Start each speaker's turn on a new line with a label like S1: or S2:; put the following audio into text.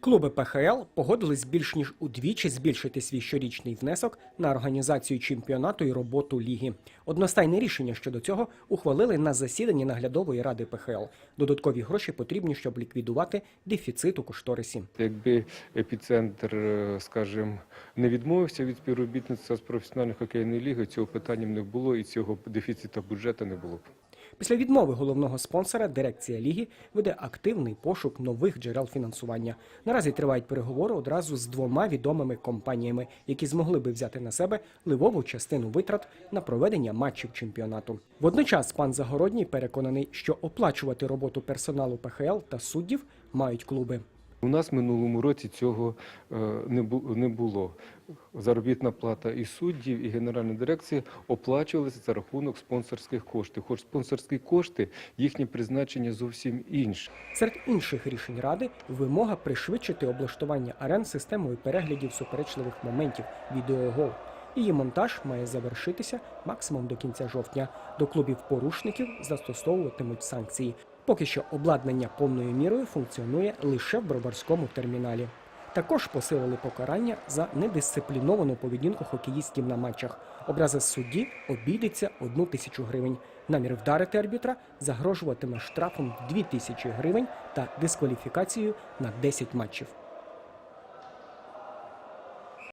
S1: Клуби ПХЛ погодились більш ніж удвічі збільшити свій щорічний внесок на організацію чемпіонату і роботу ліги. Одностайне рішення щодо цього ухвалили на засіданні наглядової ради ПХЛ. Додаткові гроші потрібні, щоб ліквідувати дефіцит у кошторисі.
S2: Якби епіцентр, е, скажімо, не відмовився від співробітництва з професіональної хокейної ліги, цього питання не було і цього дефіциту бюджету не було б.
S1: Після відмови головного спонсора дирекція ліги веде активний пошук нових джерел фінансування. Наразі тривають переговори одразу з двома відомими компаніями, які змогли би взяти на себе ливову частину витрат на проведення матчів чемпіонату. Водночас пан Загородній переконаний, що оплачувати роботу персоналу ПХЛ та суддів мають клуби.
S2: У нас в минулому році цього е, не було. Заробітна плата і суддів, і генеральної дирекції оплачувалися за рахунок спонсорських коштів. Хоч спонсорські кошти, їхнє призначення зовсім інше.
S1: Серед інших рішень ради вимога пришвидшити облаштування арен системою переглядів суперечливих моментів відеогол. Її монтаж має завершитися максимум до кінця жовтня. До клубів порушників застосовуватимуть санкції. Поки що обладнання повною мірою функціонує лише в броварському терміналі. Також посилили покарання за недисципліновану поведінку хокеїстів на матчах. Образа судді обійдеться одну тисячу гривень. Намір вдарити арбітра загрожуватиме штрафом дві тисячі гривень та дискваліфікацією на 10 матчів.